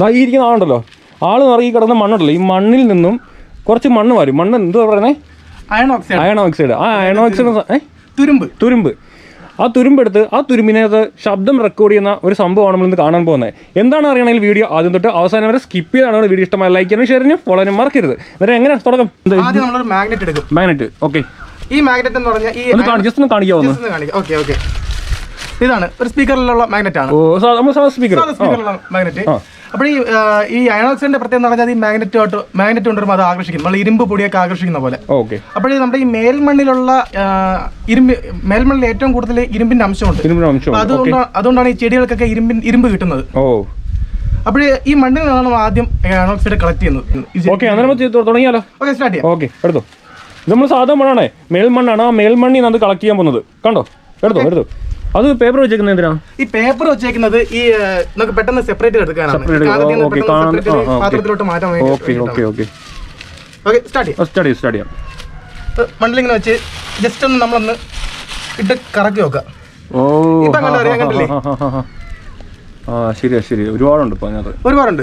ഈ ഇരിക്കുന്ന ആളുണ്ടല്ലോ. ആൾ നിറയെ കിടന്ന മണ്ണുണ്ടല്ലോ. ഈ മണ്ണിൽ നിന്നും കുറച്ച് മണ്ണ് വരും. മണ്ണ് എന്താ പറയുന്നത് അയൺ ഓക്സൈഡ് അയൺ ഓക്സൈഡ് ആ അയൺ ഓക്സൈഡ് തുരുമ്പ്. തുരുമ്പ്. ആ തുരുമ്പെടുത്ത് ആ തുരുമ്പിനകത്ത് ശബ്ദം റെക്കോർഡ് ചെയ്യുന്ന ഒരു സംഭവമാണ് നമ്മൾ ഇന്ന് കാണാൻ പോകുന്നത്. എന്താണ് അറിയണമെങ്കിൽ വീഡിയോ ആദ്യം തൊട്ട് അവസാനം വരെ സ്കിപ്പ് ചെയ്താണ് വീഡിയോ ഇഷ്ടമായ ലൈക്ക് ചെയ്യാനും ഷെയർ ചെയ്യാനും ഫോളോ ചെയ്യാനും മറക്കരുത്. എന്നിട്ട് എങ്ങനെ തുടക്കം. ആദ്യം നമ്മളൊരു മാഗ്നറ്റ് എടുക്കും. മാഗ്നറ്റ് ഓക്കെ ഈ മാഗ്നറ്റ് എന്ന് പറഞ്ഞാൽ ഈ ഒന്ന് ജസ്റ്റ് ഒന്ന് കാണിക്കാവുന്നു ഓക്കെ ഓക്കെ ഇതാണ് ഒരു സ്പീക്കറിലുള്ള മാഗ്നറ്റ് ആണ്. സ്പീക്കർ. സ്പീക്കറിലുള്ള മാഗ്നറ്റ്. അപ്പോൾ ഈ ഈ പ്രത്യേകത എന്ന് പറഞ്ഞാൽ ഈ മാഗ്നറ്റ് മാഗ്നറ്റ് കൊണ്ടുവരുമ്പോൾ അത് ആകർഷിക്കും. നമ്മൾ ഇരുമ്പ് പൊടിയൊക്കെ ആകർഷിക്കുന്ന പോലെ. ഓക്കെ. അപ്പോൾ നമ്മുടെ ഈ മേൽമണ്ണിലുള്ള ഇരുമ്പ് മേൽമണ്ണിൽ ഏറ്റവും കൂടുതൽ ഇരുമ്പിന്റെ അംശമുണ്ട്. അതുകൊണ്ട് അതുകൊണ്ടാണ് ഈ ചെടികൾക്കൊക്കെ ഇരുമ്പിൻ ഇരുമ്പ് കിട്ടുന്നത്. ഓ. അപ്പോൾ ഈ മണ്ണിൽ നിന്നാണ് നമ്മൾ ആദ്യം അയണോക്സൈഡ് കളക്ട് ചെയ്യുന്നത്. ഓക്കെ തുടങ്ങിയാലോ? ഓക്കെ സ്റ്റാർട്ട് ചെയ്യാം. ഓക്കെ എടുത്തോ. ഇത് നമ്മൾ സാധാ മണ്ണാണേ. മേൽമണ്ണാണ് ആ മേൽമണ്ണിൽ നിന്ന് അത് കളക്ട് ചെയ്യാൻ പോകുന്നത്. കണ്ടോ? എടുത്തോ എടുത്തോ. അത് പേപ്പർ വെച്ചേക്കുന്നത് എന്തിനാ? ഈ പേപ്പർ വെച്ചേക്കുന്നത് ഈ നമുക്ക് പെട്ടെന്ന് സെപ്പറേറ്റ് എടുക്കാനാണ്. പാത്രത്തിലോട്ട് മാറ്റാൻ okay okay okay okay start ചെയ്യാം. സ്റ്റാർട്ട് ചെയ്യാം സ്റ്റാർട്ട് ചെയ്യാം. വെച്ച് ജസ്റ്റ് ഒന്ന് നമ്മളൊന്ന് ഇട്ട് കറക്കി നോക്കാം ഓ. ഇപ്പൊ കണ്ടോ, അറിയാൻ കണ്ടില്ലേ? ആ, ശരിയാ ശരി ഒരുപാടുണ്ട് ഇപ്പൊ അതിനകത്ത്. ഒരുപാടുണ്ട്.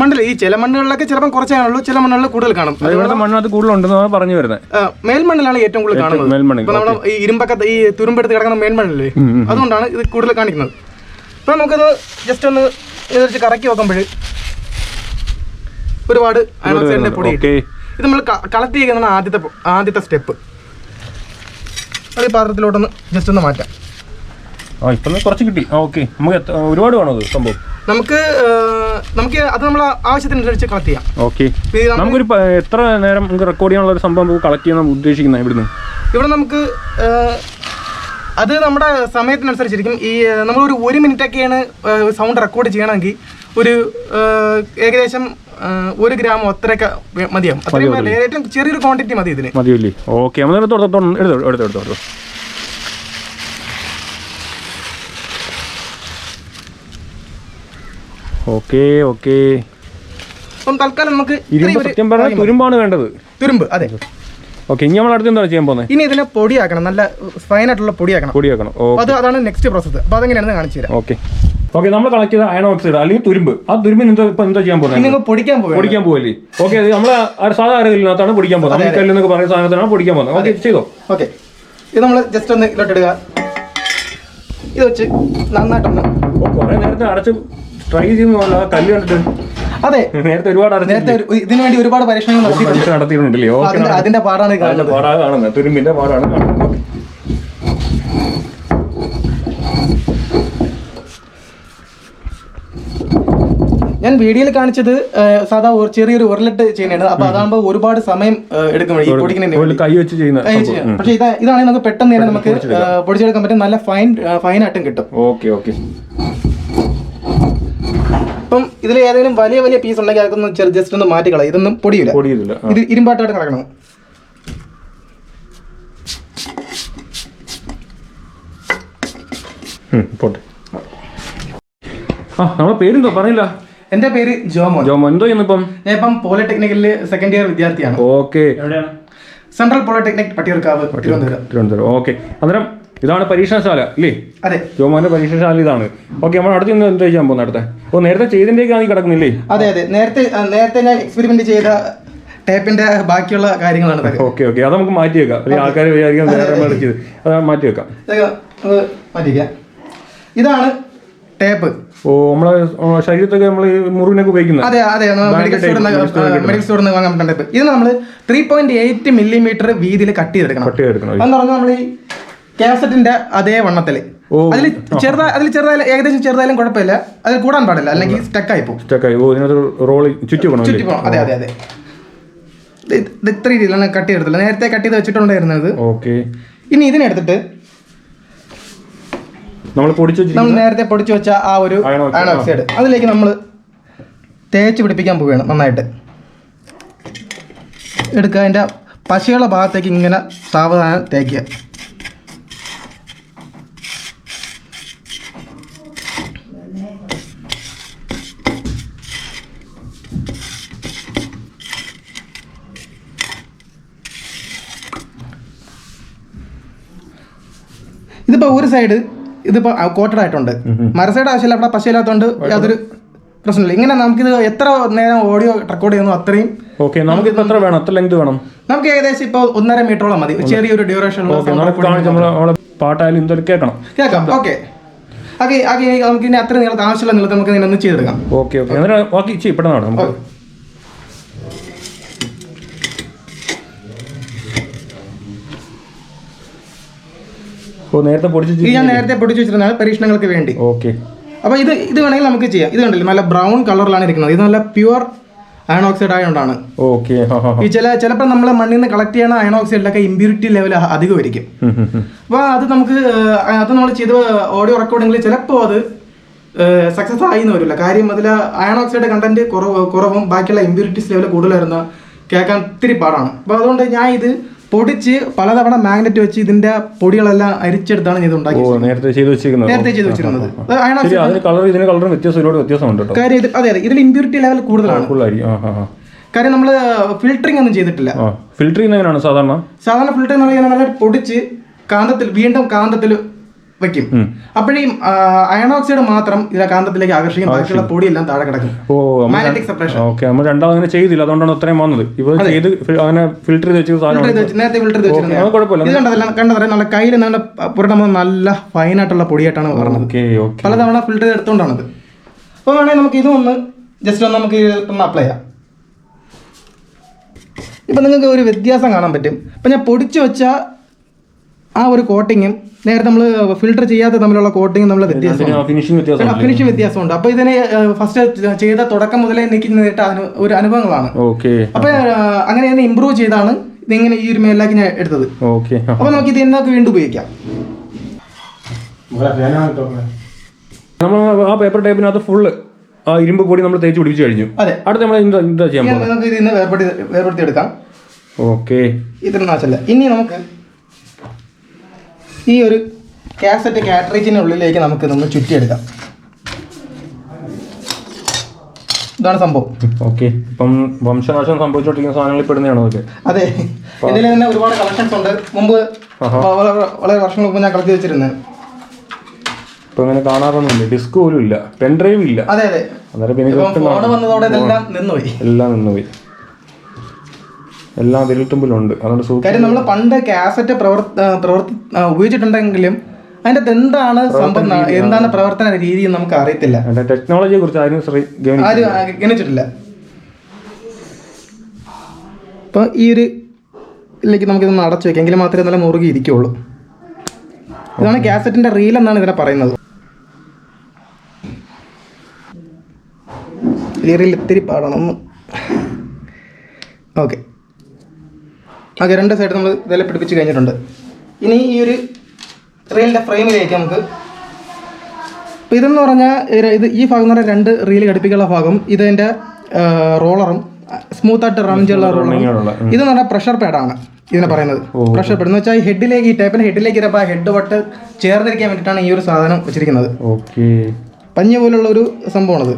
മണ്ണിൽ ഈ ചില മണ്ണുകളിലൊക്കെ ചിലപ്പോൾ കുറച്ചേ കാണുള്ളൂ ചില മണ്ണുകളിൽ കൂടുതൽ കാണും. അത് ഇവിടുത്തെ മണ്ണിനകത്ത് കൂടുതലുണ്ടെന്നാണ് പറഞ്ഞു വരുന്നത്. മേൽമണ്ണിലാണ് ഏറ്റവും കൂടുതൽ കാണുന്നത്. ഇപ്പൊ നമ്മൾ ഈ ഇരുമ്പൊക്കെ ഈ തുരുമ്പെടുത്ത് കിടക്കുന്ന മേൽമണ്ണില്ലേ? അതുകൊണ്ടാണ് ഇത് കൂടുതൽ കാണിക്കുന്നത്. ഇപ്പൊ നമുക്കത് ജസ്റ്റ് ഒന്ന് ഇത് വെച്ച് കറക്കി നോക്കുമ്പോൾ ഒരുപാട് പൊടി ഇത് നമ്മൾ കളക്ട് ചെയ്യുന്നതാണ് ആദ്യത്തെ ആദ്യത്തെ സ്റ്റെപ്പ് അത് ഈ പാത്രത്തിലോട്ടൊന്ന് ജസ്റ്റ് ഒന്ന് മാറ്റാം. ആ ഇപ്പൊ കുറച്ച് കിട്ടി. ഓക്കെ. നമുക്ക് ഒരുപാട് വേണോ സംഭവം? നമുക്ക് നമുക്ക് അത് നമ്മൾ ആവശ്യത്തിനനുസരിച്ച് കളക്ട് ചെയ്യാം. ഓക്കെ നമുക്കൊരു എത്ര നേരം നമുക്ക് റെക്കോർഡ് ചെയ്യാനുള്ള ഒരു സംഭവം നമുക്ക് കളക്ട് ചെയ്യാൻ ഉദ്ദേശിക്കുന്നത് ഇവിടുന്ന്? ഇവിടെ നമുക്ക് അത് നമ്മുടെ സമയത്തിനനുസരിച്ചിരിക്കും. ഈ നമ്മളൊരു ഒരു മിനിറ്റൊക്കെയാണ് സൗണ്ട് റെക്കോർഡ് ചെയ്യണമെങ്കിൽ ഒരു ഏകദേശം ഒരു ഗ്രാം അത്രയൊക്കെ മതിയാവും. അത്രയും. ഏറ്റവും ചെറിയൊരു ക്വാണ്ടിറ്റി മതി ഇതിന് മതിയല്ലേ? ഓക്കെ നമ്മൾ എടുത്തോ എടുത്തോ എടുത്തോ എടുത്തോ എടുത്തോ എടുത്തോ ഓക്കെ ഓക്കെ. അപ്പം തൽക്കാലം നമുക്ക് ഇരുമ്പ് സത്യം പറഞ്ഞാൽ തുരുമ്പാണ് വേണ്ടത്. തുരുമ്പ് അതെ. ഓക്കെ ഇനി നമ്മൾ അടുത്ത് എന്താണ് ചെയ്യാൻ പോകുന്നത്? ഇനി ഇതിനെ പൊടിയാക്കണം നല്ല ഫൈൻ ആയിട്ടുള്ള പൊടിയാക്കണം. പൊടി വെക്കണം ഓ അത് അതാണ് നെക്സ്റ്റ് പ്രോസസ്സ് അപ്പൊ അതെങ്ങനെയാണെന്ന് കാണിച്ചു തരാം. ഓക്കെ. ഓക്കെ നമ്മൾ കളക്ട് ചെയ്ത അയൺ ഓക്സൈഡ് അല്ലെങ്കിൽ തുരുമ്പ്. ആ തുരുമ്പിന് എന്താ ഇപ്പൊ എന്താ ചെയ്യാൻ പോകുന്നത്? നിങ്ങൾ പൊടിക്കാൻ പോകും പൊടിക്കാൻ പോവല്ലേ ഓക്കെ അത് നമ്മൾ സാധാ അരകല്ലിനകത്താണ് പൊടിക്കാൻ പോകുന്നത്. നമ്മൾ കല്ലെന്നൊക്കെ പറയുന്ന സാധനത്തിനാണ് പൊടിക്കാൻ പോകുന്നത്. ഓക്കെ ചെയ്തോ? ഓക്കെ. ഇത് നമ്മൾ ജസ്റ്റ് ഒന്ന് ഇതിലോട്ടിടുക ഇത് വെച്ച് നന്നായിട്ടൊന്ന് കുറെ നേരത്തെ അടച്ച് ട്രൈ ചെയ്യുമ്പോൾ കല്ല് കണ്ടിട്ട്. അതെ. നേരത്തെ ഒരുപാട് നേരത്തെ ഇതിനു വേണ്ടി ഒരുപാട് പരീക്ഷണങ്ങൾ നടത്തിയിട്ടുണ്ട് പരീക്ഷ നടത്തിയിട്ടുണ്ടല്ലേ? അതിന്റെ പാടാണ് പാടാണ് കാണുന്നത്. തുരുമ്പിന്റെ പാടാണ് കാണുന്നത്. ഞാൻ വീഡിയോയിൽ കാണിച്ചത് സാധാ ഒരു ചെറിയൊരു ഉരുളിട്ട് ചെയ്യുന്നതാണ്. അപ്പൊ അതാകുമ്പോൾ ഒരുപാട് സമയം എടുക്കും ഈ പൊടിക്കുന്നതിന് ഒരു കൈ വെച്ച് കൈ. പക്ഷേ ഇതാ ഇതാണെങ്കിൽ നമുക്ക് പെട്ടെന്ന് തന്നെ നമുക്ക് പൊടിച്ചെടുക്കാൻ പറ്റും. നല്ല ഫൈൻ ഫൈൻ ആയിട്ടും കിട്ടും. Okay okay. ഇപ്പം ഇതിൽ ഏതെങ്കിലും വലിയ വലിയ പീസ് ഉണ്ടെങ്കിൽ അതൊന്ന് ചെറു ജസ്റ്റ് ഒന്ന് മാറ്റി കളയാം. ഇതൊന്നും പൊടിയില്ല. പൊടിയില്ല. ഇത് ഇരുമ്പാട്ടായിട്ട് കിടക്കണം പോട്ടെ. ആ നമ്മളെ പേരെന്തോ പറഞ്ഞില്ല എന്റെ പേര് ജോമോൻ. ജോമോ എന്തോ ചെയ്യുന്നിപ്പം ഞാൻ ഇപ്പം പോളിടെക്നിക്കലിൽ സെക്കൻഡ് ഇയർ വിദ്യാർത്ഥിയാണ്. Okay. Central polytechnic Pattiyurkavu Thiruvananthapuram. Thiruvananthapuram. Okay. അന്നേരം ഇതാണ് പരീക്ഷണശാല അല്ലേ അതെ. ജോമോന്റെ പരീക്ഷണശാല ഇതാണ്. ഓക്കെ നമ്മൾ അടുത്ത് ഇന്ന് എന്താ ചെയ്യാൻ പോകുന്നത് അടുത്ത? ഓ നേരത്തെ ചെയ്തിന്റെയൊക്കെ നീ കിടക്കുന്നില്ലേ അതെ അതെ. നേരത്തെ നേരത്തെ ഞാൻ എക്സ്പെരിമെന്റ് ചെയ്ത ടേപ്പിന്റെ ബാക്കിയുള്ള കാര്യങ്ങളാണ് ഓക്കെ ഓക്കെ. അത് നമുക്ക് മാറ്റി വെക്കാം. അല്ലെങ്കിൽ ആൾക്കാർ വിചാരിക്കാൻ അത് മാറ്റി വെക്കാം. മാറ്റി വെക്കാം ഇതാണ് ടേപ്പ് ഓ നമ്മളെ ശരീരത്തൊക്കെ നമ്മൾ മുറിവിനൊക്കെ ഉപയോഗിക്കുന്നത്. അതെ അതെ. മെഡിക്കൽ സ്റ്റോറിൽ മെഡിക്കൽ സ്റ്റോറിൽ വാങ്ങാൻ പറ്റുന്ന ടേപ്പ് ഇത് നമ്മൾ ത്രീ പോയിന്റ് എയ്റ്റ് മില്ലിമീറ്റർ വീതിയിൽ കട്ട് ചെയ്തെടുക്കണം. കട്ട് ചെയ്തെടുക്കണം. എന്ന് പറഞ്ഞാൽ നമ്മൾ ഈ കാസറ്റിന്റെ അതേ വണ്ണത്തിൽ. അതിൽ ചെറുതായി അതിൽ ചെറുതായാലും ഏകദേശം ചെറുതായാലും കുഴപ്പമില്ല. അതിൽ കൂടാൻ പാടില്ല. അല്ലെങ്കിൽ സ്റ്റക്ക് ആയി പോകും. സ്റ്റക്കായി ഓ ഇതിനകത്ത് റോൾ ചുറ്റി പോകണം ചുറ്റി പോകണം. അതെ അതെ അതെ. ഇത് ഇത് ഇത്ര രീതിയിലാണ് കട്ട് ചെയ്തിട്ടില്ല നേരത്തെ കട്ട് ചെയ്ത് വെച്ചിട്ടുണ്ടായിരുന്നത് ഓക്കെ. ഇനി ഇതിനെടുത്തിട്ട് നമ്മൾ പൊടിച്ചു നമ്മൾ നേരത്തെ പൊടിച്ചു വെച്ച ആ ഒരു അയണോക്സൈഡ് അതിലേക്ക് നമ്മൾ തേച്ച് പിടിപ്പിക്കാൻ പോവുകയാണ് നന്നായിട്ട്. എടുക്കുക. അതിന്റെ പശയുള്ള ഭാഗത്തേക്ക് ഇങ്ങനെ സാവധാനം തേക്കുക ഇതിപ്പോൾ ഒരു സൈഡ് ഇതിപ്പോൾ കോട്ടഡ് ആയിട്ടുണ്ട്. മറു സൈഡ് ആവശ്യമില്ല അവിടെ പശയില്ലാത്തതുകൊണ്ട് യാതൊരു പ്രശ്നമില്ല. ഇങ്ങനെ നമുക്കിത് എത്ര നേരം ഓഡിയോ റെക്കോർഡ് ചെയ്യുന്നു അത്രയും ഓക്കെ നമുക്ക് ഇത് എത്ര വേണം. എത്ര ലെങ്ത് വേണം? നമുക്ക് ഏകദേശം ഇപ്പോൾ ഒന്നര മീറ്ററോളം മതി. ചെറിയൊരു ഡ്യൂറേഷൻ ഓക്കെ പാട്ടായാലും എന്തൊരു കേൾക്കണം. കേൾക്കാം. ഓക്കെ ഓക്കെ ആകെ നമുക്ക് ഇനി അത്ര നീളത്ത് ആവശ്യമുള്ള നീളത്ത് നമുക്ക് ഇതിനൊന്ന് ചെയ്തെടുക്കാം. ഓക്കെ ഓക്കെ ഓക്കെ ബാക്കി ചെയ്യ് പെട്ടെന്നാണ് നമുക്ക്. ഓ നേരത്തെ പൊടിച്ച് ഇത് ഞാൻ നേരത്തെ പൊടിച്ചു വെച്ചിരുന്നതാണ് പരീക്ഷണങ്ങൾക്ക് വേണ്ടി. ഓക്കെ. അപ്പോൾ ഇത് ഇത് വേണമെങ്കിൽ നമുക്ക് ചെയ്യാം. ഇത് കണ്ടില്ല? നല്ല ബ്രൗൺ കളറിലാണ് ഇരിക്കുന്നത്. ഇത് നല്ല പ്യുവർ അയൺ ഓക്സൈഡ് ആയതുകൊണ്ടാണ്. ഓക്കെ. ഈ ചില ചിലപ്പോൾ നമ്മൾ മണ്ണിൽ നിന്ന് കളക്ട് ചെയ്യണ അയൺ ഓക്സൈഡിലൊക്കെ ഇമ്പ്യൂരിറ്റി ലെവൽ അധികമായിരിക്കും. അപ്പോൾ അത് നമുക്ക് അത് നമ്മൾ ചെയ്ത് ഓഡിയോ റെക്കോർഡിങ്ങിൽ ചിലപ്പോൾ അത് സക്സസ് ആയി എന്ന് വരില്ല. കാര്യം അതിൽ അയൺ ഓക്സൈഡ് കണ്ടന്റ് കുറവ് കുറവും ബാക്കിയുള്ള ഇമ്പ്യൂരിറ്റീസ് ലെവൽ കൂടുതലായിരുന്ന കേൾക്കാൻ ഇത്തിരി പാടാണ്. അപ്പോൾ അതുകൊണ്ട് ഞാൻ ഇത് പൊടിച്ച് പലതവണ മാഗ്നറ്റ് വെച്ച് ഇതിന്റെ പൊടികളെല്ലാം അരിച്ചെടുത്താണ് ഇത് ഉണ്ടാക്കിയത്. നേരത്തെ ചെയ്ത് വെച്ചിരിക്കുന്നത്. നേരത്തെ ചെയ്ത് വെച്ചിരുന്നത്. കളർ ഇതിന് കളറും വ്യത്യാസം വ്യത്യാസമുണ്ട് കാര്യം ഇത് അതെ അതെ ഇതിൽ ഇമ്പ്യൂരിറ്റി ലെവൽ കൂടുതലാണ്. കാര്യം നമ്മൾ ഫിൽറ്ററിംഗ് ഒന്നും ചെയ്തിട്ടില്ല. എങ്ങനെയാണ് സാധാരണ? സാധാരണ എന്ന് പറയുന്നത് പൊടിച്ച് കാന്തത്തിൽ വീണ്ടും കാന്തത്തിൽ വെക്കും. അപ്പോഴേ അയൺ ഓക്സൈഡ് മാത്രം ഇതിനെ കാന്തത്തിലേക്ക് ആകർഷിക്കും ബാക്കിയുള്ള പൊടിയെല്ലാം താഴെ കിടക്കും. ഓ മാഗ്നറ്റിക് സെപ്പറേഷൻ ഓക്കെ നമ്മൾ രണ്ടാമത് അങ്ങനെ ചെയ്തില്ല അതുകൊണ്ടാണ് അത്രയും വന്നത്. ഇപ്പൊ ചെയ്ത് അങ്ങനെ ഫിൽറ്റർ ചെയ്ത് വെച്ച സാധനം നേരത്തെ ഫിൽറ്റർ ചെയ്ത് കുഴപ്പമില്ല ഇത് കണ്ടതല്ല കണ്ടതല്ല നല്ല കയ്യിൽ നല്ല പുരട്ടുമ്പോൾ നല്ല ഫൈൻ ആയിട്ടുള്ള പൊടിയായിട്ടാണ് പറഞ്ഞത് ഓക്കെ ഓക്കെ. പലതവണ ഫിൽറ്റർ ചെയ്ത് എടുത്തുകൊണ്ടാണത് അപ്പോൾ വേണമെങ്കിൽ നമുക്ക് ഇതും ഒന്ന് ജസ്റ്റ് ഒന്ന് നമുക്ക് ഒന്ന് അപ്ലൈ ചെയ്യാം. ഇപ്പൊ നിങ്ങൾക്ക് ഒരു വ്യത്യാസം കാണാൻ പറ്റും. ഇപ്പൊ ഞാൻ പൊടിച്ചു വെച്ച ആ ഒരു കോട്ടിങ്ങും നേരത്തെ നമ്മൾ ഫിൽട്ടർ ചെയ്യാത്ത തമ്മിലുള്ള കോട്ടിങ്ങും നമ്മൾ വ്യത്യാസം ഫിനിഷിംഗ് വ്യത്യാസം ഫിനിഷ് വ്യത്യാസമുണ്ട്. അപ്പൊ ഇതിനെ ഫസ്റ്റ് ചെയ്ത തുടക്കം മുതലേ എനിക്ക് നേരിട്ട ഒരു അനുഭവങ്ങളാണ്. ഓക്കെ. അപ്പൊ അങ്ങനെ തന്നെ ഇമ്പ്രൂവ് ചെയ്താണ് ഇതിങ്ങനെ ഈ ഒരു മേലാക്കി ഞാൻ എടുത്തത്. ഓക്കെ. അപ്പോൾ നമുക്ക് ഇത് എന്നൊക്കെ വീണ്ടും ഉപയോഗിക്കാം. നമ്മൾ ആ പേപ്പർ ടൈപ്പിനകത്ത് ഫുള്ള് ആ ഇരുമ്പ് പൊടി നമ്മൾ തേച്ച് പിടിപ്പിച്ചു കഴിഞ്ഞു. അതെ. അടുത്ത് നമ്മൾ എന്താ എന്താ ചെയ്യാൻ പോകുന്നത് നമുക്ക് ഇതിന് വേർപെടുത്തി വേർപെടുത്തി എടുക്കാം ഓക്കെ. ഇത്ര നാശല്ല ഇനി നമുക്ക് ഈ ഒരു കാസറ്റ് കാറ്ററേജിന്റെ ഉള്ളിലേക്ക് നമുക്ക് നമ്മൾ ചുറ്റിയെടുക്കാം. ഇതാണ് സംഭവം. ഓക്കെ. ഇപ്പം വംശനാശം സംഭവിച്ചുകൊണ്ടിരിക്കുന്ന സാധനങ്ങളിൽ പെടുന്നതാണോ അതൊക്കെ അതെ. ഇതിൽ തന്നെ ഒരുപാട് കളക്ഷൻസ് ഉണ്ട്. മുമ്പ് വളരെ വർഷങ്ങൾക്ക് മുമ്പ് ഞാൻ കളക്ട് വെച്ചിരുന്നത് ഇപ്പൊ അങ്ങനെ കാണാറൊന്നുമില്ല. ഡിസ്ക് പോലും ഇല്ല. പെൻ ഡ്രൈവ് ഇല്ല. അതെ അതെ. അന്നേരം പിന്നെ വന്നതോടെ ഇതെല്ലാം നിന്നുപോയി. എല്ലാം നിന്നുപോയി. എല്ലാം വിരൽത്തുമ്പിലുണ്ട്. അതുകൊണ്ട് കാര്യം നമ്മൾ പണ്ട് കാസറ്റ് പ്രവർത്തി പ്രവർത്തി ഉപയോഗിച്ചിട്ടുണ്ടെങ്കിലും അതിന്റെ എന്താണ് സംഭവം എന്താണ് പ്രവർത്തന രീതി നമുക്ക് അറിയത്തില്ല. ടെക്നോളജിയെ കുറിച്ച് ആരും ഗണിച്ചിട്ടില്ല അപ്പോൾ ഈ ഒരു ഇതിലേക്ക് നമുക്കിതൊന്ന് അടച്ചു വെക്കാം. എങ്കിൽ മാത്രമേ നല്ല മുറുകി ഇരിക്കുള്ളൂ. ഇതാണ് കാസറ്റിന്റെ റീൽ എന്നാണ് ഇതിനെ പറയുന്നത്. ഈ റീൽ ഇത്തിരി പാടണം ഓക്കെ. ഓക്കെ രണ്ട് സൈഡ് നമ്മൾ ഇതെല്ലാം പിടിപ്പിച്ച് കഴിഞ്ഞിട്ടുണ്ട്. ഇനി ഈ ഒരു റീലിന്റെ ഫ്രെയിമിലേക്ക് നമുക്ക് അപ്പോൾ ഇതെന്ന് പറഞ്ഞാൽ ഇത് ഈ ഭാഗം എന്ന് പറഞ്ഞാൽ രണ്ട് റീൽ ഘടിപ്പിക്കാനുള്ള ഭാഗം ഇതിന്റെ റോളറും സ്മൂത്തായിട്ട് റൺ ചെയ്യാനുള്ള റോളറും ഇത് ഇതെന്ന് പറഞ്ഞാൽ പ്രഷർ പാഡാണ് ഇതിനെ പറയുന്നത്. പ്രഷർ പാഡ് എന്ന് വെച്ചാൽ ഈ ഹെഡിലേക്ക് ഈ ടൈപ്പിന്റെ ഹെഡിലേക്ക് ഇരപ്പോൾ ഹെഡ് വട്ട് ചേർന്നിരിക്കാൻ വേണ്ടിയിട്ടാണ് ഈ ഒരു സാധനം വെച്ചിരിക്കുന്നത്. ഓക്കെ പഞ്ഞ പോലുള്ള ഒരു സംഭവമാണത്.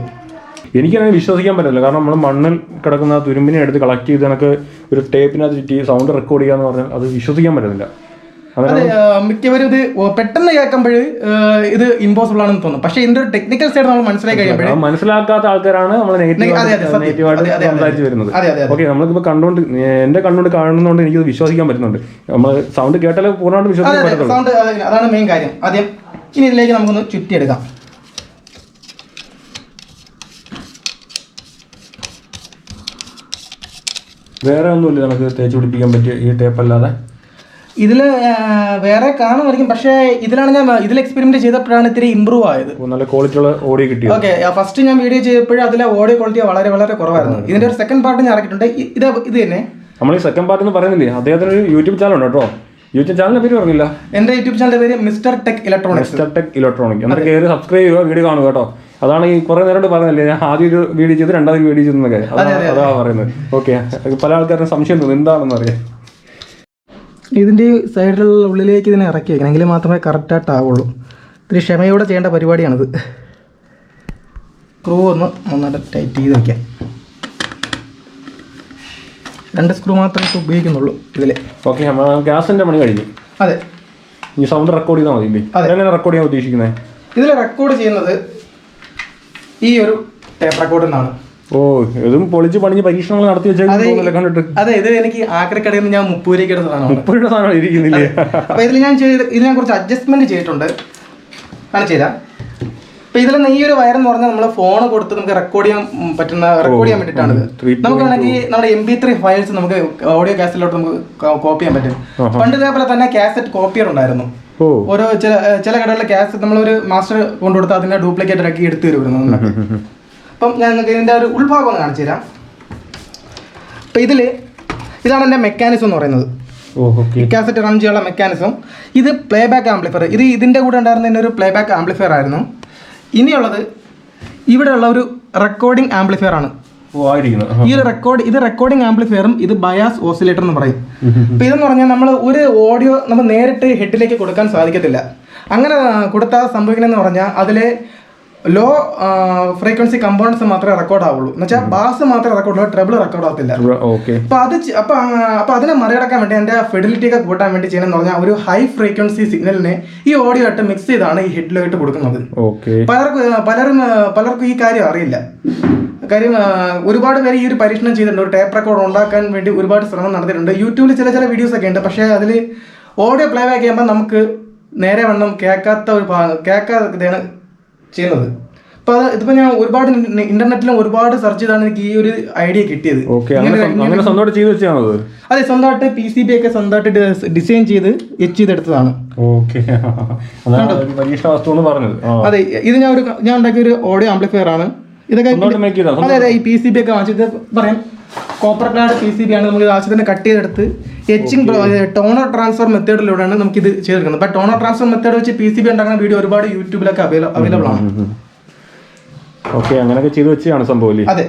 എനിക്കങ്ങനെ വിശ്വസിക്കാൻ പറ്റില്ല കാരണം നമ്മൾ മണ്ണിൽ കിടക്കുന്ന തുരുമ്പിനെ എടുത്ത് കളക്ട് ചെയ്ത് എനിക്ക് ഒരു ടേപ്പിനകത്ത് ചുറ്റി സൗണ്ട് റെക്കോർഡ് ചെയ്യാന്ന് പറഞ്ഞാൽ അത് വിശ്വസിക്കാൻ പറ്റുന്നില്ല അതെ മിക്കവരും ഇത് പെട്ടെന്ന് കേൾക്കുമ്പോൾ ഇത് ഇമ്പോസിബിൾ ആണെന്ന് തോന്നും. പക്ഷേ ഇതിന്റെ ഒരു ടെക്നിക്കൽ സൈഡ് നമ്മൾ മനസ്സിലാക്കി കഴിയുമ്പോൾ മനസ്സിലാക്കാത്ത ആൾക്കാരാണ് നമ്മൾ. നെഗറ്റീവായിട്ട് അതെ. സംസാരിച്ച് വരുന്നത്. ഓക്കെ നമ്മളിപ്പോ കണ്ടുകൊണ്ട് എന്റെ കണ്ടുകൊണ്ട് കാണുന്നതുകൊണ്ട് എനിക്കത് വിശ്വസിക്കാൻ പറ്റുന്നുണ്ട്. നമ്മൾ സൗണ്ട് കേട്ടാലേ പൂർണമായിട്ട് വിശ്വസിക്കാൻ പറ്റുന്നുണ്ട് അതാണ് മെയിൻ കാര്യം. ആദ്യം ഇനി ഇതിലേക്ക് നമുക്കൊന്ന് ചുറ്റിയെടുക്കാം. വേറെ ഒന്നുമില്ല നമുക്ക് തേച്ച് പിടിപ്പിക്കാൻ പറ്റിയ ഈ ടേപ്പ് അല്ലാതെ. ഇതിൽ വേറെ കാണുമായിരിക്കും പക്ഷേ ഇതിലാണ് ഞാൻ ഇതിൽ എക്സ്പെരിമെന്റ് ചെയ്തപ്പോഴാണ് ഇത്തിരി ഇമ്പ്രൂവ് ആയത്. നല്ല നല്ല ക്വാളിറ്റിയുള്ള ഓഡിയോ കിട്ടി ഓക്കെ ഫസ്റ്റ് ഞാൻ വീഡിയോ ചെയ്തപ്പോഴും അതിലെ ഓഡിയോ ക്വാളിറ്റി വളരെ വളരെ കുറവായിരുന്നു. ഇതിന്റെ ഒരു സെക്കൻഡ് പാർട്ട് ഞാൻ ഇറക്കിയിട്ടുണ്ട്. ഇത് ഇത് തന്നെ. നമ്മൾ ഈ സെക്കൻഡ് പാർട്ട് എന്ന് പറയുന്നില്ലേ അദ്ദേഹത്തിന് ഒരു യൂട്യൂബ് ചാനൽ ഉണ്ട് കേട്ടോ. യൂട്യൂബ് ചാനലിന്റെ പേര് പറഞ്ഞില്ല. എന്റെ യൂട്യൂബ് ചാനലിന്റെ പേര് mister tech electronics mister tech electronic എന്നിട്ട് കയറി സബ്സ്ക്രൈബ് ചെയ്യുക വീഡിയോ കാണുക കേട്ടോ. അതാണ് ഈ കുറെ നേരോട് പറഞ്ഞല്ലേ ഞാൻ ആദ്യം ഒരു വീഡിയോ ചെയ്ത് രണ്ടാമത് വീഡിയോ ചെയ്തെന്നൊക്കെ അതാണ് അതാ പറയുന്നത്. ഓക്കെ പല ആൾക്കാരും സംശയം തോന്നുന്നു. എന്താണെന്ന് അറിയാം. ഇതിന്റെ സൈഡിലുള്ള ഉള്ളിലേക്ക് ഇതിനെ ഇറക്കി വെക്കണം. എങ്കിൽ മാത്രമേ കറക്റ്റായിട്ട് ആവുള്ളൂ. ഇത്തിരി ക്ഷമയോടെ ചെയ്യേണ്ട പരിപാടിയാണിത്. സ്ക്രൂ ഒന്ന് നന്നായിട്ട് ടൈറ്റ് ചെയ്ത് വെക്കാം. രണ്ട് സ്ക്രൂ മാത്രമേ ഇപ്പോൾ ഉപയോഗിക്കുന്നുള്ളൂ ഇതിൽ ഓക്കെ ഗ്യാസിന്റെ പണി കഴിഞ്ഞു. അതെ. ഈ സൗണ്ട് റെക്കോർഡ് ചെയ്താൽ മതി അതെ. റെക്കോർഡ് ചെയ്യാൻ ഉദ്ദേശിക്കുന്നത് ഇതിൽ റെക്കോർഡ് ചെയ്യുന്നത് ഈ ഒരു ടേപ്പ് റെക്കോർഡറിനാണ് ഓ ഇതും പൊളിച്ച് പണിഞ്ഞ് പരീക്ഷണങ്ങൾ നടത്തി വെച്ചേക്കുന്നല്ലേ കണ്ടിട്ട്? അതെ ഇത് എനിക്ക് ആക്രിക്കടയിൽ നിന്ന് ഞാൻ മുപ്പൂരിക്ക് എടുത്ത സാധനമാണ്. മുപ്പത് സാധനം ഇരിക്കുന്നില്ലേ? അപ്പൊ ഇതിൽ ഞാൻ ചെയ്ത് ഇതിൽ ഞാൻ കുറച്ച് അഡ്ജസ്റ്റ്മെന്റ് ചെയ്തിട്ടുണ്ട്. കാണിച്ചു തരാം അപ്പൊ ഇതിൽ ഈ ഒരു വയർ എന്ന് പറഞ്ഞാൽ നമ്മൾ ഫോൺ കൊടുത്ത് നമുക്ക് റെക്കോർഡ് ചെയ്യാൻ പറ്റുന്ന റെക്കോർഡ് ചെയ്യാൻ വേണ്ടിയിട്ടാണ് വേണമെങ്കിൽ നമ്മുടെ എം ബി ത്രീ ഫയൽസ് നമുക്ക് ഓഡിയോ കാസറ്റിലോട്ട് നമുക്ക് കോപ്പി ചെയ്യാൻ പറ്റും. പണ്ട് ഇതേപോലെ തന്നെ കാസറ്റ് കോപ്പിയർ ഉണ്ടായിരുന്നു. ഓരോ ചില ചില കടകളിലെ കാസറ്റ് നമ്മളൊരു മാസ്റ്റർ കൊണ്ടുകൊടുത്ത് അതിനെ ഡ്യൂപ്ലിക്കേറ്റ് ആക്കി എടുത്തു തരുമായിരുന്നു നമുക്ക് അപ്പം ഞാൻ നിങ്ങൾക്ക് ഇതിന്റെ ഒരു ഉൾഭാഗം ഒന്ന് കാണിച്ചു തരാം. അപ്പം ഇതിൽ ഇതാണ് എന്റെ മെക്കാനിസം എന്ന് പറയുന്നത്. കാസറ്റ് റൺ ചെയ്യാനുള്ള മെക്കാനിസം ഇത് പ്ലേ ബാക്ക് ആംപ്ലിഫയർ ഇത് ഇതിന്റെ കൂടെ ഉണ്ടായിരുന്ന ഒരു പ്ലേ ബാക്ക് ആംപ്ലിഫയർ ആയിരുന്നു. ഇനിയുള്ളത് ഇവിടെയുള്ള ഒരു റെക്കോർഡിംഗ് ആംപ്ലിഫയർ ആണ്. ഈ ഒരു റെക്കോർഡ് ഇത് റെക്കോർഡിംഗ് ആംപ്ലിഫയറും ഇത് ബയാസ് ഓസിലേറ്റർ എന്ന് പറയും. അപ്പോൾ ഇതെന്ന് പറഞ്ഞാൽ നമ്മൾ ഒരു ഓഡിയോ നമ്മൾ നേരിട്ട് ഹെഡിലേക്ക് കൊടുക്കാൻ സാധിക്കത്തില്ല. അങ്ങനെ കൊടുത്താൽ സംഭവിക്കണമെന്ന് പറഞ്ഞാൽ അതിലെ ലോ ഫ്രീക്വൻസി കമ്പോണൻസ് മാത്രമേ റെക്കോർഡ് ആവുള്ളൂ. എന്ന് വെച്ചാൽ ബാസ് മാത്രമേ റെക്കോർഡ് ആവുള്ളൂ ട്രബിൾ റെക്കോർഡ് ആവത്തില്ല. അപ്പൊ അത് അപ്പൊ അപ്പൊ അതിനെ മറികടക്കാൻ വേണ്ടി എന്റെ ഫെഡിലിറ്റി ഒക്കെ കൂട്ടാൻ വേണ്ടി ചെയ്യണമെന്ന് പറഞ്ഞാൽ ഒരു ഹൈ ഫ്രീക്വൻസി സിഗ്നലിനെ ഈ ഓഡിയോ ആയിട്ട് മിക്സ് ചെയ്താണ് ഈ ഹെഡിലായിട്ട് കൊടുക്കുന്നത്. പലർക്കും പലരും പലർക്കും ഈ കാര്യം അറിയില്ല. കാര്യം ഒരുപാട് പേര് ഈ ഒരു പരീക്ഷണം ചെയ്തിട്ടുണ്ട് ഒരു ടേപ്പ് റെക്കോർഡ് ഉണ്ടാക്കാൻ വേണ്ടി ഒരുപാട് ശ്രമം നടത്തിയിട്ടുണ്ട്. യൂട്യൂബിൽ ചില ചില വീഡിയോസ് ഒക്കെ ഉണ്ട് പക്ഷേ അതിൽ ഓഡിയോ പ്ലേ ബാക്ക് ചെയ്യുമ്പോൾ നമുക്ക് നേരെ വണ്ണം കേൾക്കാത്ത ഒരു കേൾക്കാതെ ചെയ്യുന്നത്. അപ്പൊ അത് ഇതിപ്പോ ഞാൻ ഒരുപാട് ഇന്റർനെറ്റിലും ഒരുപാട് സെർച്ച് ചെയ്താണ് എനിക്ക് ഈ ഒരു ഐഡിയ കിട്ടിയത്. അങ്ങനെ സ്വ- അങ്ങനെ സ്വന്തമായിട്ട് ചെയ്ത് വെച്ചാണത് അതെ? സ്വന്തമായിട്ട് പി സി ബി ഒക്കെ സ്വന്തമായിട്ട് ഡിസൈൻ ചെയ്ത് എച്ച് ചെയ്തെടുത്തതാണ്. അതെ ഇത് ഞാൻ ഒരു ഞാൻ ഉണ്ടാക്കിയ ഒരു ഓഡിയോ ആംപ്ലിഫയർ ആണ്. ഇതൊക്കെ അതെ അതെ ഈ പി സി ബി ഒക്കെ വാങ്ങിച്ചത് പറയാം. Copper clad P C B ആണ് നമുക്ക് ആവശ്യത്തിന് കട്ട് ചെയ്തെടുത്ത് എച്ചിങ് ടോണർ ട്രാൻസ്ഫർ മെത്തേഡിലൂടെയാണ് നമുക്ക് ഇത് ചെയ്തെടുക്കുന്നത്. അപ്പോൾ ടോണർ ട്രാൻസ്ഫർ മെത്തേഡ് വെച്ച് പി സി ബി ഉണ്ടാക്കുന്ന വീഡിയോ ഒരുപാട് യൂട്യൂബിലൊക്കെ അവൈലബിൾ ആണ്. ഓക്കെ അങ്ങനെയൊക്കെ ചെയ്ത് വെച്ചാണ് സംഭവം അതെ.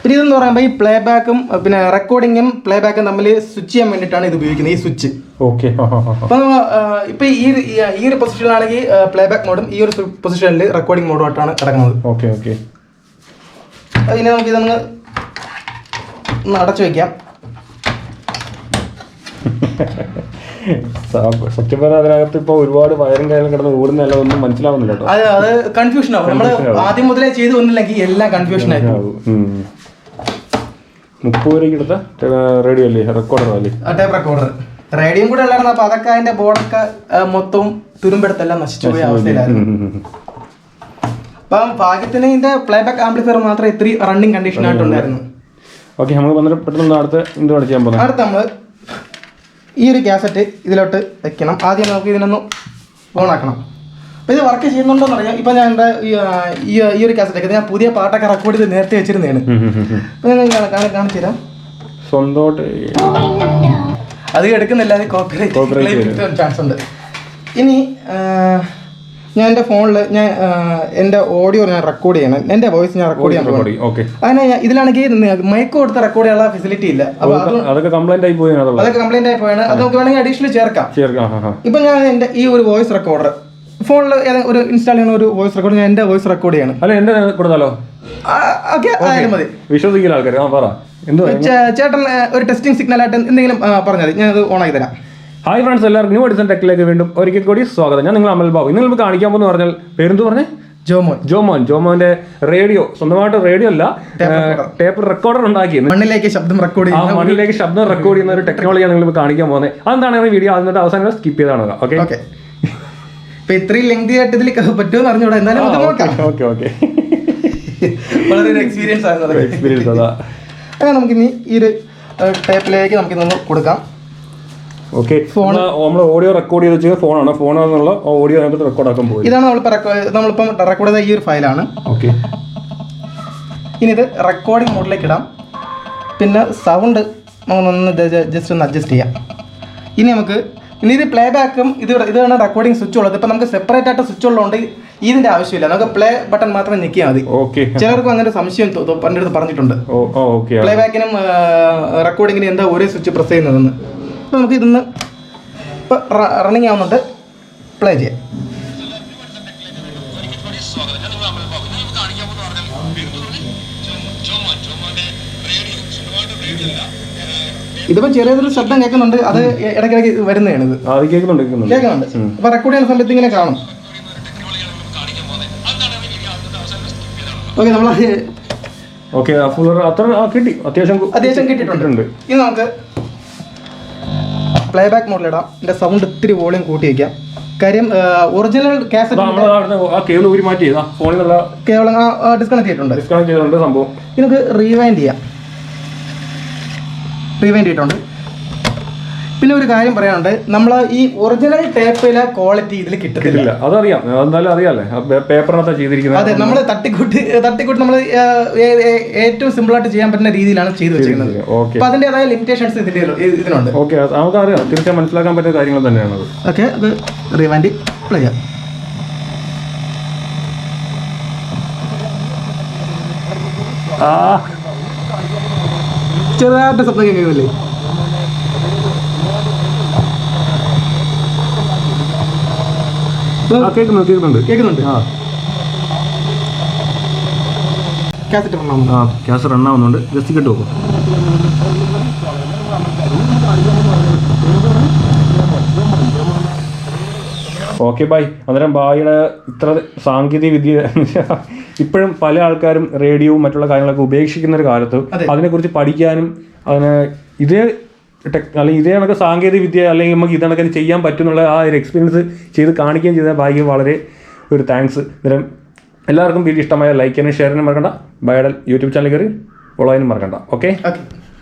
പിന്നെ ഇതെന്ന് പറയുമ്പോൾ ഈ പ്ലേ ബാക്കും പിന്നെ റെക്കോർഡിങ്ങും പ്ലേ ബാക്കും തമ്മിൽ സ്വിച്ച് ചെയ്യാൻ വേണ്ടിയിട്ടാണ് ഇത് ഉപയോഗിക്കുന്നത് ഈ സ്വിച്ച് ഓക്കെ അപ്പം ഇപ്പം ഈ ഈ- ഈ ഒരു പൊസിഷനിലാണെങ്കിൽ പ്ലേ ബാക്ക് മോഡും ഈ ഒരു പൊസിഷനിൽ റെക്കോർഡിംഗ് മോഡുമായിട്ടാണ് കിടക്കുന്നത്. ഓക്കെ ഓക്കെ അതിനെ നമുക്ക് ഇതൊന്ന് ഒന്ന് അടച്ചു വെക്കാം സത്യം പറഞ്ഞാൽ അതിനകത്ത് ഇപ്പൊ ഒരുപാട് വയറും കാര്യങ്ങളും കിടന്ന് ഓടുന്നല്ല ഒന്നും മനസ്സിലാവുന്നില്ല കേട്ടോ. അത് അത് കൺഫ്യൂഷൻ ആവും. നമ്മൾ ആദ്യം മുതലേ ചെയ്തു വന്നില്ലെങ്കിൽ എല്ലാം കൺഫ്യൂഷൻ ആയിരിക്കും ഉം. മുപ്പത് രൂപയ്ക്ക് എടുത്ത റേഡിയോ അല്ലേ? റെക്കോർഡർ അല്ലേ? ടേപ്പ് റെക്കോർഡർ റേഡിയോ കൂടെ അല്ലായിരുന്നു. അപ്പൊ അതൊക്കെ അതിന്റെ ബോർഡൊക്കെ മൊത്തവും തുരുമ്പെടുത്തെല്ലാം നശിച്ചു പോയ അവസ്ഥയിലായിരുന്നു. അപ്പം ഭാഗ്യത്തിന് ഇതിന്റെ പ്ലേബാക്ക് ആംപ്ലിഫയർ മാത്രമേ ഇത്രയും റണ്ണിങ് കണ്ടീഷൻ ആയിട്ടുണ്ടായിരുന്നു. ഓക്കെ നമുക്ക് വന്നിട്ട് പെട്ടെന്ന് അടുത്ത് എന്തുവാണ് ചെയ്യാൻ പോകുന്നത് അടുത്ത് നമ്മൾ ഈ ഒരു കാസറ്റ് ഇതിലോട്ട് വെക്കണം. ആദ്യം നമുക്ക് ഇതിനൊന്ന് ഓൺ ആക്കണം അപ്പോൾ ഇത് വർക്ക് ചെയ്യുന്നുണ്ടോന്ന് അറിയാം. ഇപ്പം ഞാൻ എന്റെ ഈ, ഈ ഒരു ഒക്കെ ഞാൻ പുതിയ പാട്ടൊക്കെ റെക്കോർഡ് ചെയ്ത് നേരത്തെ വെച്ചിരുന്നതാണ്. അപ്പോൾ ഞാൻ കാണിച്ചു തരാം. സ്വന്തമായിട്ട് അത് എടുക്കുന്നില്ല അത് Copyright ചാൻസ് ഉണ്ട്. ഇനി ഞാൻ എന്റെ ഫോണിൽ ഞാൻ എന്റെ എന്റെ ഓഡിയോ ഞാൻ റെക്കോർഡ് ചെയ്യണം. എന്റെ വോയിസ് ഞാൻ റെക്കോർഡ് ചെയ്യാൻ ഓക്കെ അതിനെ ഇതിലാണെങ്കിൽ മൈക്ക് കൊടുത്ത റെക്കോർഡ് ചെയ്യാൻ ഫെസിലിറ്റി ഇല്ല. അതൊക്കെ കംപ്ലൈന്റ് ആയി പോയി അതൊക്കെ കംപ്ലൈന്റ് ആയി പോയാണ്. അത് നമുക്ക് വേണമെങ്കിൽ അഡീഷണൽ ചേർക്കാം. ഇപ്പൊ ഞാൻ എന്റെ ഈ ഒരു വോയിസ് റെക്കോർഡർ ഫോണിൽ ഒരു ഇൻസ്റ്റാൾ ചെയ്യുന്ന ഒരു വോയിസ് റെക്കോർഡ് ഞാൻ എന്റെ വോയിസ് റെക്കോർഡ് ചെയ്യണം. അല്ല എന്റെ കൊടുത്താലോ? മതി. വിശ്വസിക്കുന്ന ആൾക്കാർ ആ പറ. ചേട്ടൻ ഒരു ടെസ്റ്റിംഗ് സിഗ്നൽ ആയിട്ട് എന്തെങ്കിലും പറഞ്ഞാൽ ഞാൻ ഞാനത് ഓൺ ആക്കി തരാം. ഹായ് ഫ്രണ്ട്സ് എല്ലാവർക്കും ന്യൂ എഡിസൺ ടെക്കിലേക്ക് വീണ്ടും ഒരിക്കൽ കൂടി സ്വാഗതം. ഞാൻ നിങ്ങൾ അമൽ ബാബു. ഇന്ന് നമുക്ക് കാണിക്കാൻ പോകുന്ന പറഞ്ഞാൽ പേരെന്ത് പറഞ്ഞേ? ജോമോൻ. ജോമോൻ. ജോമോന്റെ റേഡിയോ സ്വന്തമായിട്ട് റേഡിയോ അല്ല ടേപ്പ് റെക്കോർഡർ ഉണ്ടാക്കി മണ്ണിലേക്ക് ശബ്ദം റെക്കോർഡ് ചെയ്യുന്ന ചെയ്യും മണ്ണിലേക്ക് ശബ്ദം റെക്കോർഡ് ചെയ്യുന്ന ഒരു ടെക്നോളജിയാണ് നിങ്ങൾ കാണിക്കാൻ പോകുന്നത്. അതെന്താണ് വീഡിയോ അതിന്റെ അവസാനം സ്കിപ്പ് ചെയ്താണ് ഓക്കെ ഇപ്പൊ ഇത്രയും ലെങ്തി ആയിട്ട് ഇതിൽ പറ്റുമെന്ന് അറിഞ്ഞൂടാ. എന്തായാലും നമുക്ക് നോക്കാം. ഓക്കെ ഓക്കെ വളരെ എക്സ്പീരിയൻസ് എക്സ്പീരിയൻസ് അതാ. അങ്ങനെ നമുക്കിനി ഈ ഒരു ടേപ്പിലേക്ക് നമുക്ക് ഇതൊന്ന് കൊടുക്കാം. Okay phone. നമ്മൾ ഓഡിയോ റെക്കോർഡ് ചെയ്ത് വെച്ചാൽ ഫോണാണ്. ഫോണാണെന്നുള്ള ഓഡിയോ അതിനകത്ത് റെക്കോർഡ് ആക്കാൻ പോകും ഇതാണ് നമ്മളിപ്പോൾ നമ്മളിപ്പം റെക്കോർഡ് ചെയ്ത ഈ ഒരു ഫയലാണ്. ഓക്കെ ഇനി ഇത് റെക്കോർഡിംഗ് മോഡിലേക്ക് ഇടാം. പിന്നെ സൗണ്ട് നമുക്കൊന്ന് ജസ്റ്റ് ഒന്ന് അഡ്ജസ്റ്റ് ചെയ്യാം. ഇനി നമുക്ക് ഇനി ഇത് പ്ലേ ബാക്കും ഇത് ഇതാണ് റെക്കോർഡിംഗ് സ്വിച്ച് ഉള്ളത്. ഇപ്പം നമുക്ക് സെപ്പറേറ്റ് ആയിട്ട് സ്വിച്ച് ഉള്ളതുകൊണ്ട് ഇതിന്റെ ആവശ്യമില്ല. നമുക്ക് പ്ലേ ബട്ടൺ മാത്രം ഞെക്കിയാൽ മതി. ഓക്കെ ചിലർക്കും അങ്ങനെ സംശയം പണ്ടെടുത്ത് പറഞ്ഞിട്ടുണ്ട്. പ്ലേ ബാക്കിനും റെക്കോർഡിങ്ങിനും എന്താ ഒരേ സ്വിച്ച് പ്രസ് ചെയ്യുന്നതെന്ന്. അപ്പോൾ നമുക്ക് ഇതൊന്ന് ഇപ്പോൾ റണ്ണിങ് ആവുന്നുണ്ട്. പ്ലേ ചെയ്യാം. ഇതിപ്പോ ചെറിയൊരു ശബ്ദം കേൾക്കുന്നുണ്ട്. അത് ഇടയ്ക്കിടയ്ക്ക് വരുന്നതാണ് ഇത്. കേൾക്കുന്നുണ്ട് കേൾക്കുന്നുണ്ട്. അപ്പൊ റെക്കോർഡ് ചെയ്യുന്ന സമയത്ത് ഇങ്ങനെ കാണും. ഓക്കെ നമ്മൾ ഓക്കെ ഫുൾ അത്ര കിട്ടി. അത്യാവശ്യം അത്യാവശ്യം കിട്ടിയിട്ടുണ്ട്. ഇനി നമുക്ക് പ്ലേ ബാക്ക് മോഡിലിടാം എന്റെ സൗണ്ട് ഇത്തിരി വോളിയം കൂട്ടി വയ്ക്കാം കാര്യം ഒറിജിനൽ കേബിൾ ഊരി മാറ്റി. ഫോണിൽ നിന്നുള്ള ഡിസ്കണക്ട് ചെയ്തിട്ടുണ്ട്. ഡിസ്കണക്ട് ചെയ്തിട്ടുണ്ട് സംഭവം. നമുക്ക് റീവൈൻഡ് ചെയ്യാം. റീവൈൻഡ് ചെയ്തിട്ടുണ്ട്. പിന്നെ ഒരു കാര്യം പറയാനുണ്ട്. നമ്മൾ ഈ ഒറിജിനൽ ടേപ്പിലെ ക്വാളിറ്റി ഇതിൽ കിട്ടത്തില്ല. അതറിയാം. എന്തായാലും അറിയാല്ലേ പേപ്പറിനകത്താ ചെയ്തിരിക്കുന്നത്. അതെ നമ്മൾ തട്ടിക്കൂട്ടി തട്ടിക്കൂട്ടി നമ്മൾ ഏറ്റവും സിമ്പിൾ ആയിട്ട് ചെയ്യാൻ പറ്റുന്ന രീതിയിലാണ് ചെയ്തു വെച്ചിരിക്കുന്നത്. ഓക്കെ. അപ്പൊ അതിന്റെതായ ലിമിറ്റേഷൻസ് ഇതിന്റെ ഇതിനുണ്ട്. ഓക്കെ നമുക്ക് അറിയാം തീർച്ചയായും മനസ്സിലാക്കാൻ പറ്റിയ കാര്യങ്ങൾ തന്നെയാണ് ഓക്കെ അത് റിവാൻഡി പ്ലേ ചെയ്യാം. ചെറുതായിട്ട് ശബ്ദം കേൾക്കുന്നില്ലേ? കേൾക്കുന്നുണ്ട് കേൾക്കുന്നുണ്ട്. കേൾക്കുന്നുണ്ട്. കാസറ്റ് പറഞ്ഞാൽ ആ ക്യാസ് റൺ ആവുന്നുണ്ട്. ജസ്റ്റ് കിട്ടുമോ ഓക്കെ ബൈ അന്നേരം ബായിയുടെ ഇത്ര സാങ്കേതിക വിദ്യ ഇപ്പോഴും പല ആൾക്കാരും റേഡിയോ മറ്റുള്ള കാര്യങ്ങളൊക്കെ ഉപേക്ഷിക്കുന്ന ഒരു കാലത്ത് അതെ. അതിനെക്കുറിച്ച് പഠിക്കാനും അതിനെ ഇതേ ടെക് അല്ലെങ്കിൽ ഇതേ കണക്ക് സാങ്കേതിക വിദ്യ അല്ലെങ്കിൽ നമുക്ക് ഇത് കണക്കിന് ചെയ്യാൻ പറ്റുന്നുള്ള ആ ഒരു എക്സ്പീരിയൻസ് ചെയ്ത് കാണിക്കുകയും ചെയ്ത ഭാഗ്യം വളരെ ഒരു താങ്ക്സ് നേരം എല്ലാവർക്കും വീഡിയോ ഇഷ്ടമായ ലൈക്കിനും ഷെയറിനും മറക്കണ്ട. ബയഡൽ യൂട്യൂബ് ചാനൽ കയറി ഫോളോ ചെയ്യാനും മറക്കണ്ട. ഓക്കെ